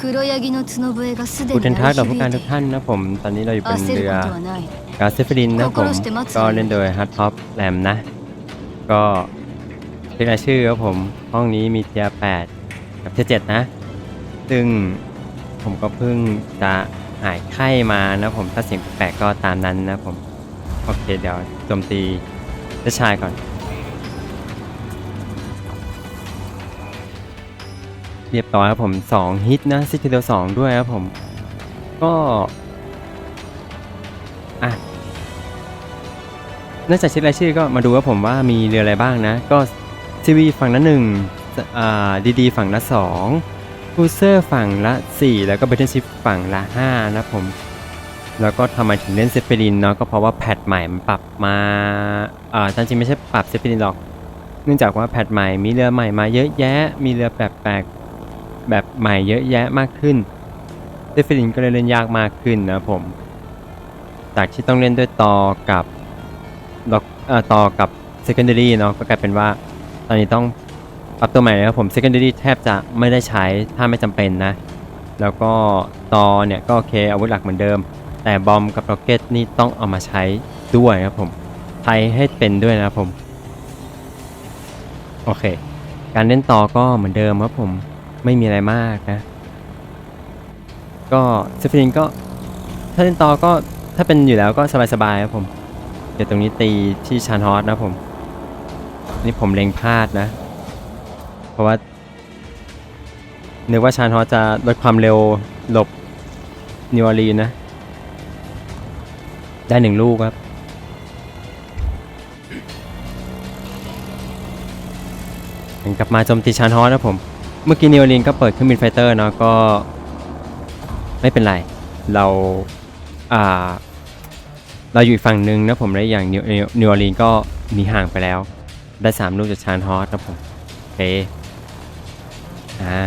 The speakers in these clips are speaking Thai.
黒ヤギの角笛がすで ผู้ に เดินทางต่อ 鳴 ผู้ り การ 響 ทุ い ก て ท่านนะผมตอนนี้เราอยู่เป็น 焦る เรือ ことはない กาเซฟรินนะผม 心して待つよ ก็เล่นโดยฮัตท็อปแรมนะ ก็เป็นรายชื่อครับผม ห้องนี้มีเทียร์8กับเทียร์7นะ ซึ่งผมก็เพิ่งจะหายไข้มานะผมถ้าเสียงแปลกๆก็ตามนั้นนะผม โอเคเดี๋ยวโจมตีเจ้าชายก่อน เรียบร้อยครับผม 2 ฮิตนะซิกเดียวสองด้วยครับผม ก็ อะนอกจากเช็ครายชื่อก็มาดูว่าผมว่ามีเรืออะไรบ้างนะ ก็ซีวีฝั่งละหนึ่งอ่าดีดีฝั่งละสองคูเซอร์ฝั่งละ 4 แล้วก็เบทเทนชิพฝั่งละ 5 นะผม แล้วก็ทำไมถึงเล่นเซฟเฟรินเนาะก็เพราะว่าแพทใหม่มันปรับมาอ่าจริงๆไม่ใช่ปรับเซฟเฟรินหรอก เนื่องจากว่าแพทใหม่มีเรือใหม่มาเยอะแยะ มีเรือแปลกๆ แบบใหม่เยอะแยะมากขึ้นเซฟเฟรินก็เลยเล่นยากมากขึ้นนะผม จากที่ต้องเล่นด้วยตอกับดอกเอ่อตอกับ secondary เนาะก็กลายเป็นว่า ตอนนี้ต้องปรับตัวใหม่เลยครับผม secondary แทบจะไม่ได้ใช้ถ้าไม่จำเป็นนะ แล้วก็ตอเนี่ยก็โอเคอาวุธหลักเหมือนเดิม แต่บอมกับร็อกเก็ตนี่ต้องเอามาใช้ด้วยครับผมใช้ให้เป็นด้วยนะครับผม โอเค การเล่นต่อก็เหมือนเดิมครับผม ไม่มีอะไรมากนะ ก็เซฟรินก็ ถ้าเล่นต่อก็ถ้าเป็นอยู่แล้วก็สบายๆครับผม เดี๋ยวตรงนี้ตีที่ชานฮอสนะผม นี่ผมเล็งพลาดนะ เพราะว่านึกว่าชานฮอสจะลดความเร็วหลบนิวออร์ลีนนะ ได้หนึ่งลูกครับกลับมาโจมตีชานฮอสนะผม เมื่อกี้นิวอลีนก็เปิดเครื่องบินไฟเตอร์เนาะก็ไม่เป็นไร เราอ่าเราอยู่อีกฝั่งหนึ่งนะผมและอย่างนิวนิวออร์ลีนก็หนีห่างไปแล้ว ได้สามลูกจากชานฮอสนะผมโอเคอ่า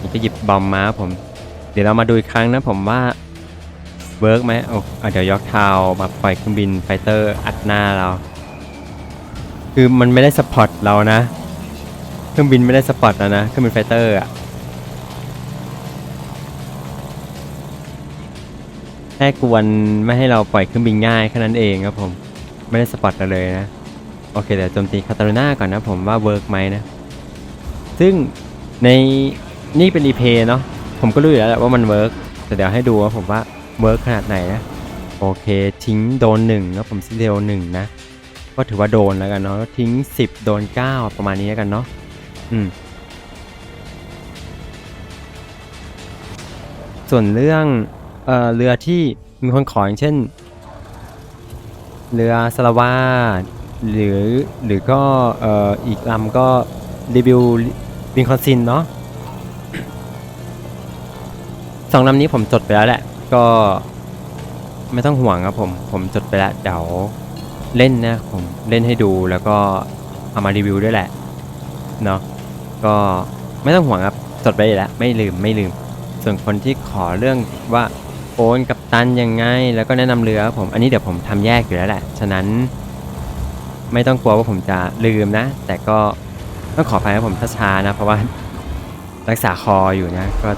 นี่ก็หยิบบอมมาผม เดี๋ยวเรามาดูอีกครั้งนะผมว่าเวิร์กไหมโอ้เดี๋ยวยอกทาวมาปล่อยเครื่องบินไฟเตอร์อัดหน้าเรา คือมันไม่ได้สปอร์ตเรานะ ครื่องบินไม่ได้สปอร์ตเรานะเครื่องบินไฟเตอร์อะแค่กวนไม่ให้เราปล่อยเครื่องบินง่ายแค่นั้นเองครับผมไม่ได้สปอร์ตเราเลยนะ โอเคเดี๋ยวโจมตีคาตาลูน่าก่อนนะผมว่าเวิร์กไหมนะ ซึ่งในนี่เป็นรีเพย์เนาะผมก็รู้อยู่แล้วแหละว่ามันเวิร์กแต่เดี๋ยวให้ดูว่าผมว่าเวิร์กขนาดไหนนะ โอเคทิ้งโดนหนึ่งแล้วผมซิเดลหนึ่งนะ ก็ถือว่าโดนแล้วกันเนาะทิ้ง 10 โดน 9 ประมาณนี้แล้วกันเนาะ อืม ส่วนเรื่องเอ่อเรือที่มีคนขออย่างเช่น เรือสลาวาหรือหรือก็เอ่ออีกลำก็รีวิวลิงคอนซินเนาะสองลำนี้ผมจดไปแล้วแหละ ก็ไม่ต้องห่วงครับผมผมจดไปแล้วเดี๋ยวเล่นนะผมเล่นให้ดูแล้วก็เอามารีวิวด้วยแหละเนาะ ก็ไม่ต้องห่วงครับจดไปแล้วไม่ลืมไม่ลืม ส่วนคนที่ขอเรื่องว่าโอนกับตันยังไง แล้วก็แนะนำเรือครับผมอันนี้เดี๋ยวผมทำแยกอยู่แล้วแหละ ฉะนั้น ไม่ต้องกลัวว่าผมจะลืมนะ แต่ก็ต้องขออภัยครับผมถ้าช้านะ เพราะว่ารักษาคออยู่นะ ก็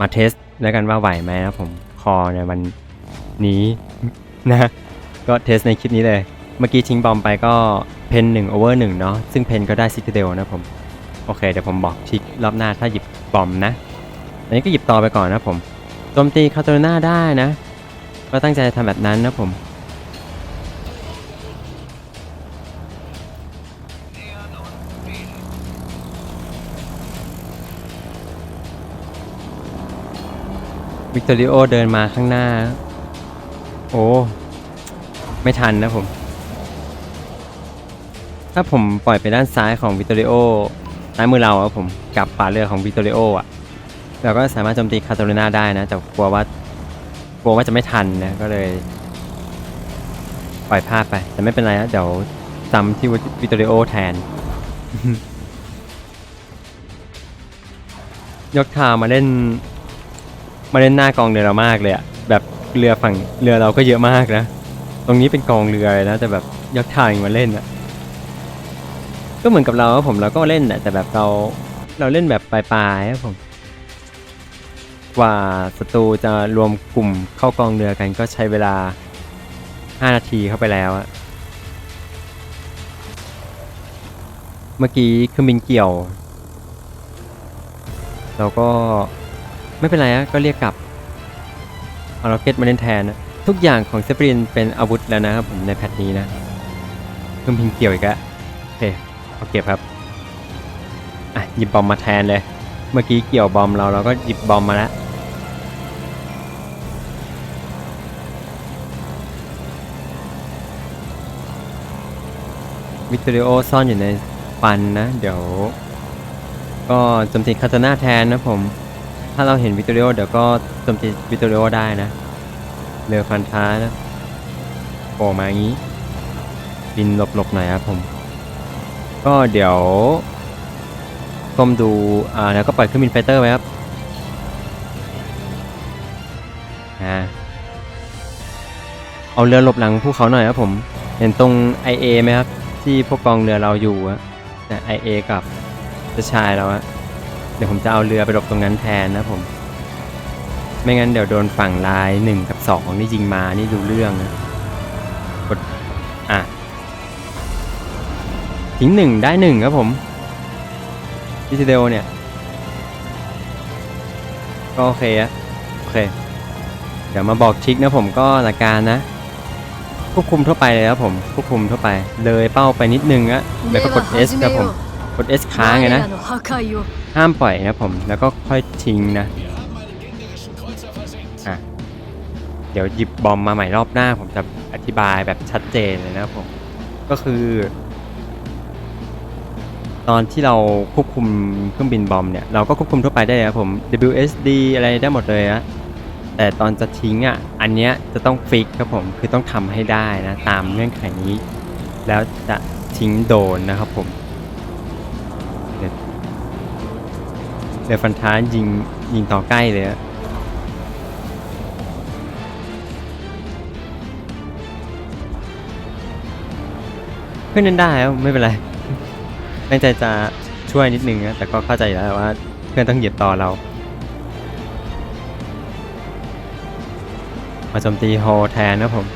มาเทสแล้วกันว่าไหวไหมนะผมคอในวันนี้นะก็เทสในคลิปนี้เลย เมื่อกี้ทิ้งบอมไปก็เพนหนึ่งโอเวอร์หนึ่งเนาะซึ่งเพนก็ได้ซิกเดลนะผม โอเคเดี๋ยวผมบอกทิกรอบหน้าถ้าหยิบบอมนะ อันนี้ก็หยิบต่อไปก่อนนะผมโจมตีคาโตนาได้นะ ก็ตั้งใจทำแบบนั้นนะผมวิกตอริโอเดินมาข้างหน้า โอ้ ไม่ทันนะผม ถ้าผมปล่อยไปด้านซ้ายของวิกตอริโอ ซ้ายมือเราอะผมกับป่าเรือของวิกตอริโออะเราก็สามารถโจมตีคาตาลูนาได้นะ แต่กลัวว่ากลัวว่าจะไม่ทันนะก็เลยปล่อยพลาดไป แต่ไม่เป็นไรนะเดี๋ยวจำที่วิกตอริโอแทน ยกทามาเล่น มาเล่นหน้ากองเรือเรามากเลยอะแบบเรือฝั่งเรือเราก็เยอะมากนะ ตรงนี้เป็นกองเรือเลยนะ แต่แบบยกทางมาเล่นอะ ก็เหมือนกับเราครับผมเราก็เล่นแหละแต่แบบเราเราเล่นแบบปลายๆครับผมกว่าศัตรูจะรวมกลุ่มเข้ากองเรือกันก็ใช้เวลา 5 นาทีเข้าไปแล้วอะเมื่อกี้เครื่องบินเกี่ยว เราก็ไม่เป็นไรอะก็เรียกกลับเอาล็อกเก็ตมาเล่นแทนนะทุกอย่างของเซปรินเป็นอาวุธแล้วนะครับผมในแพทนี้นะเครื่องบินเกี่ยวอีกแล้วโอเค เอาเก็บครับอะหยิบบอมมาแทนเลย เมื่อกี้เกี่ยวบอมเราเราก็หยิบบอมมาแล้ววิตริโอซ่อนอยู่ในฟันนะ เดี๋ยว ก็โจมตีคาตาน่าแทนนะผม ถ้าเราเห็นวิตริโอเดี๋ยวก็โจมตีวิตริโอได้นะเรือฟันท้านะโผล่มาอย่างนี้บินหลบๆหน่อยครับผม ก็เดี๋ยวก้มดูอ่าแล้วก็ปล่อยเครื่องบินไฟเตอร์ไว้ครับอ่าเอาเรือหลบหลังภูเขาหน่อยครับผม เห็นตรง IA ไหมครับ ที่พวกกองเรือเราอยู่อะแต่ IA กับเจ้าชายเราอะเดี๋ยวผมจะเอาเรือไปหลบตรงนั้นแทนนะผม ไม่งั้นเดี๋ยวโดนฝั่งลายหนึ่งกับสองนี่ยิงมานี่ดูเรื่องนะกดอะ ทิ้งหนึ่งได้หนึ่งครับผมดิจิเดลเนี่ยก็โอเคอะโอเค เดี๋ยวมาบอกทิกนะผมก็หลักการนะควบคุมทั่วไปเลยครับผมควบคุมทั่วไป เลยเป้าไปนิดนึงอะแล้วก็กด S ครับผมกด S ค้างไงนะห้ามปล่อยนะผมแล้วก็ค่อยทิ้งนะะเดี๋ยวหยิบบอมมาใหม่รอบหน้า ผมจะอธิบายแบบชัดเจนเลยนะผมก็คือ ตอนที่เราควบคุมเครื่องบินบอมเนี่ยเราก็ควบคุมทั่วไปได้ครับผม WSD อะไรได้หมดเลยนะแต่ตอนจะทิ้งอะอันเนี้ยจะต้องฟิกครับผมคือต้องทำให้ได้นะตามเงื่อนไขนี้ แล้วจะทิ้งโดนนะครับผมเดี๋ยวฟันท้ายิงยิงต่อใกล้เลยอะเพื่อนนั้นได้ไม่เป็นไร ตั้งใจจะช่วยนิดนึงนะแต่ก็เข้าใจอยู่แล้วว่าเพื่อนต้องเหยียบต่อเรา มาโจมตีโฮแทนนะผม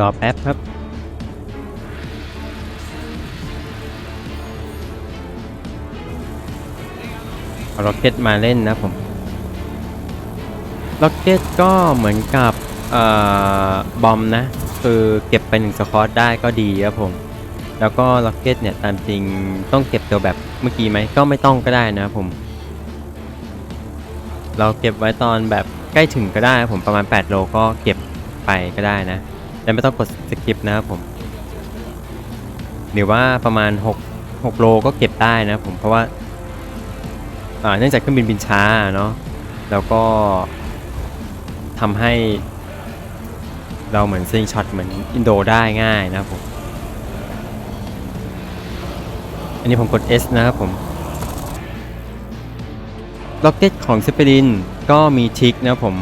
รอแป๊บครับ เอาล็อกเก็ตมาเล่นนะผมล็อกเก็ตก็เหมือนกับออบอมนะ คือเก็บไปหนึ่งสควอตได้ก็ดีครับผม แล้วก็ล็อกเก็ตเนี่ยตามจริงต้องเก็บตัวแบบเมื่อกี้ไหมก็ไม่ต้องก็ได้นะผม เราเก็บไว้ตอนแบบใกล้ถึงก็ได้ผมประมาณ 8 โลก็เก็บไปก็ได้นะแต่ไม่ต้องกดสกิปนะครับผม หรือว่าประมาณ 6 6 โลก็เก็บได้นะผมเพราะว่า เนื่องจากเครื่องบินบินช้าเนาะแล้วก็ทำให้เราเหมือนซิงช็อตเหมือนอินโดได้ง่ายนะครับผม อันนี้ผมกด S นะครับผมล็อกเก็ตของเซเปรินก็มีทิกนะผม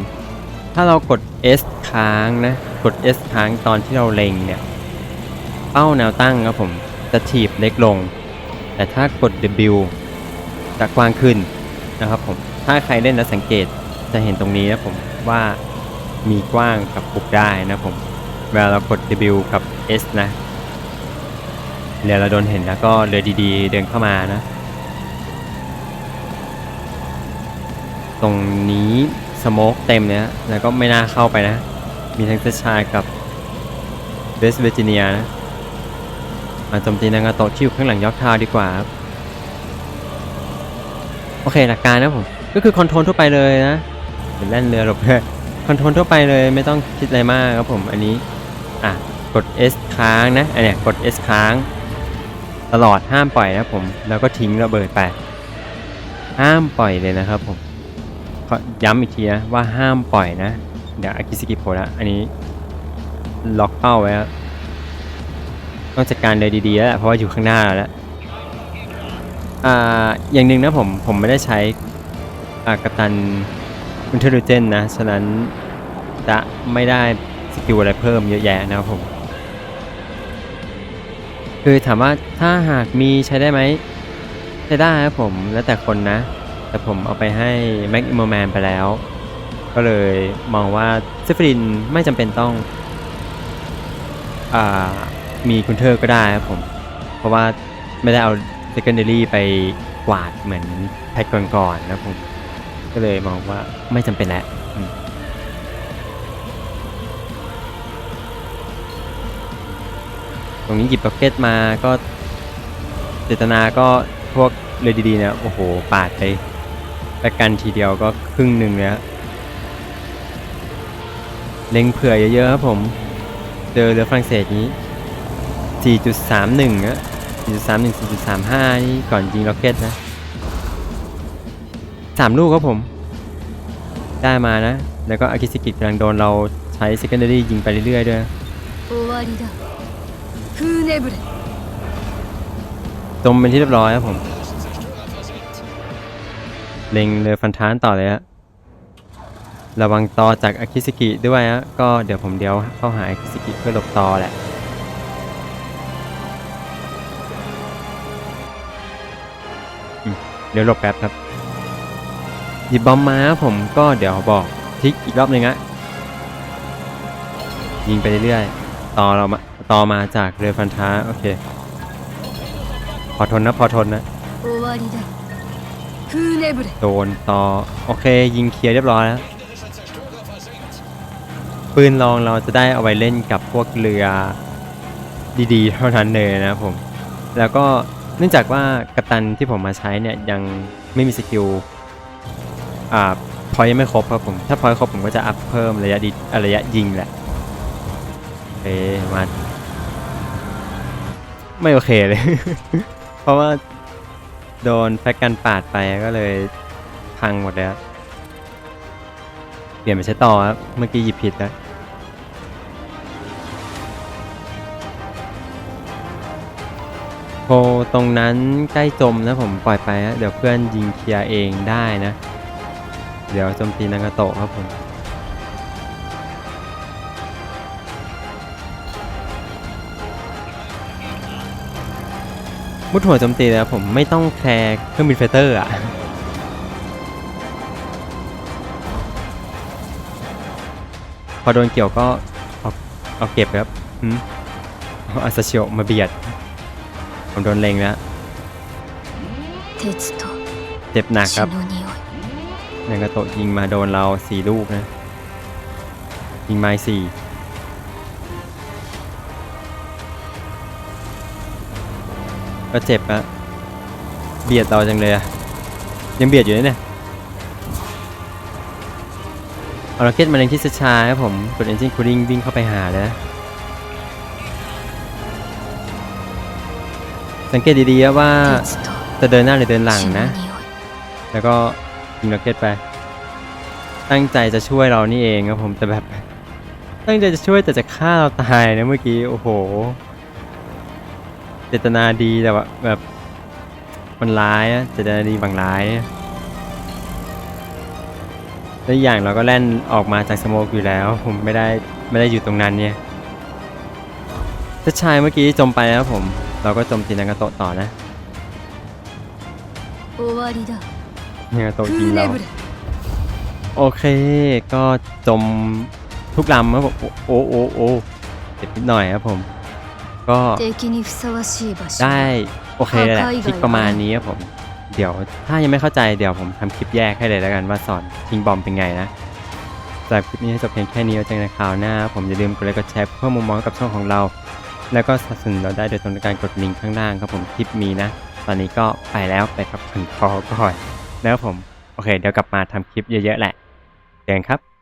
ถ้าเรากด S ค้างนะ กด S ค้างตอนที่เราเล็งเนี่ย เป้าแนวตั้งครับผม จะถีบเล็กลง แต่ถ้ากด W จะกว้างขึ้นนะครับผมถ้าใครเล่นแล้วสังเกตจะเห็นตรงนี้นะผมว่ามีกว้างกับปุกได้นะผมเวลาเรากด W กับ S นะเรือเราโดนเห็นแล้วก็เรือดีๆ เดินเข้ามานะ ตรงนี้สโมกเต็มเลยนะแล้วก็ไม่น่าเข้าไปนะ มีทั้งเซชายกับเวสเวอร์จิเนียนะมาโจมตีนางาโตะที่อยู่ข้างหลังยอดทาวดีกว่าครับ โอเคหลักการนะผม ก็คือคอนโทรลทั่วไปเลยนะเดี๋ยวแล่นเรือหลบเลยคอนโทรลทั่วไปเลยไม่ต้องคิดอะไรมากครับผมอันนี้อะกด S ค้างนะอันเนี้ยกด S ค้าง ตลอดห้ามปล่อยนะผมแล้วก็ทิ้งระเบิดไป ห้ามปล่อยเลยนะครับผมย้ำอีกทีนะว่าห้ามปล่อยนะ เดี๋ยวอากิสกิโพละอันนี้ล็อกเป้าไว้ครับต้องจัดการเลยดีๆแล้วเพราะว่าอยู่ข้างหน้าแล้ว อ่าอย่างหนึ่งนะผมผมไม่ได้ใช้กัปตันอินเทลเจนนะฉะนั้นจะไม่ได้สกิลอะไรเพิ่มเยอะแยะนะครับผม คือถามว่าถ้าหากมีใช้ได้ไหมใช้ได้ครับผมแล้วแต่คนนะ แต่ผมเอาไปให้แม็กอิมแมนไปแล้ว ก็เลยมองว่าซิฟรินไม่จำเป็นต้องอมีคุณเทอร์ก็ได้ครับผม เพราะว่าไม่ได้เอา secondary ไปกวาดเหมือนแพ็กก่อนๆนะผมก็เลยมองว่าไม่จำเป็นแล้วอืมตรงนี้หยิบพ็อกเก็ตมาก็เจตนาก็พวกเลยดีๆเนี่ยโอ้โห ปาดไปประกันทีเดียวก็ครึ่งหนึ่งแล้วเล็งเผื่อเยอะๆครับผม เจอเรือฝรั่งเศสนี้ 4.31อะ 4.3 1 4.35 นี่ก่อนยิงล็อกเก็ตนะสามลูกครับผม ได้มานะ แล้วก็อากิสกิกำลังโดนเราใช้ secondary ยิงไปเรื่อยๆด้วยจมเป็นที่เรียบร้อยครับผม เล็งเรือฟันทานต่อเลยฮะระวังต่อจากอากิสกิด้วยฮะก็เดี๋ยวผมเดี๋ยวเข้าหาอากิสกิเพื่อหลบต่อแหละ เดี๋ยวรอแป๊บครับ หยิบบอมมาผมก็เดี๋ยวบอกทิกอีกรอบหนึ่งอะยิงไปเรื่อยๆ ต่อเรามาต่อมาจากเรือฟันท้า โอเค พอทนนะ พอทนนะโดนต่อ โอเค ยิงเคลียร์เรียบร้อยแล้ว ปืนลองเราจะได้เอาไว้เล่นกับพวกเรือดีๆ เท่านั้นเลยนะผม แล้วก็ เนื่องจากว่ากัปตันที่ผมมาใช้เนี่ยยังไม่มีสกิลอ่าพอยยังไม่ครบครับผม ถ้าพอยครบผมก็จะอัพเพิ่มระยะดีระยะยิงแหละโอเคมาไม่โอเคเลย เพราะว่าโดนแฟกกันปาดไปก็เลยพังหมดแล้ว เปลี่ยนไปใช้ต่อครับ เมื่อกี้หยิบผิดแล้ว โพตรงนั้นใกล้จมนะผมปล่อยไปฮะเดี๋ยวเพื่อนยิงเคลียร์เองได้นะ เดี๋ยวโจมตีนางาโตะครับผมมุดหัวโจมตีแล้วผมไม่ต้องแคร์เครื่องบินไฟเตอร์อะพอโดนเกี่ยวก็เอาเอาเก็บครับหืมเอาอาซาชิโอมาเบียด ผมโดนเล็งแล้วเจ็บหนักครับนางกระโตะยิงมาโดนเราสี่ลูกนะ ยิงไม้สี่ก็เจ็บอะเบียดเราจังเลยอะยังเบียดอยู่เนี่ยเอาล็อกเก็ตมาเล็งที่ช้าครับผมกดเอนจินคูลิ่งวิ่งเข้าไปหาเลยนะ สังเกตดีๆว่าจะเดินหน้าหรือเดินหลังนะ แล้วก็ยิงล็อกเก็ตไป ตั้งใจจะช่วยเรานี่เองครับผมแต่แบบ ตั้งใจจะช่วยแต่จะฆ่าเราตายนะเมื่อกี้โอ้โห เจตนาดีแต่ว่าแบบมันร้ายเจตนาดีบางร้ายและอย่างเราก็แล่นออกมาจากสมอกอยู่แล้ว ผมไม่ได้ไม่ได้อยู่ตรงนั้นเนี่ยถ้าชายเมื่อกี้จมไปแล้วผม เราก็โจมตีนางาโตะต่อนะนางาโตะยิงเราโอเค ก็จมทุกลำครับผมโอ้โอ้โอ้เจ็บนิดหน่อยครับผม ก็ได้โอเคแหละคลิปประมาณนี้ครับผม เดี๋ยวถ้ายังไม่เข้าใจเดี๋ยวผมทำคลิปแยกให้เลยแล้วกันว่าสอนทิ้งบอมเป็นไงนะแต่คลิปนี้จบเพียงแค่นี้เอาใจอกันคราวหน้า ผมอย่าลืมกดไลค์กดแชร์เพื่อมุมมองกับช่องของเรา แล้วก็สนับสนุนเราได้โดยตรงการกดลิงก์ข้างล่างครับผมคลิปมีนะ ตอนนี้ก็ไปแล้วไปพักผ่อนคอก่อน แล้วผม โอเค เดี๋ยวกลับมาทำคลิปเยอะๆแหละเจอกันครับ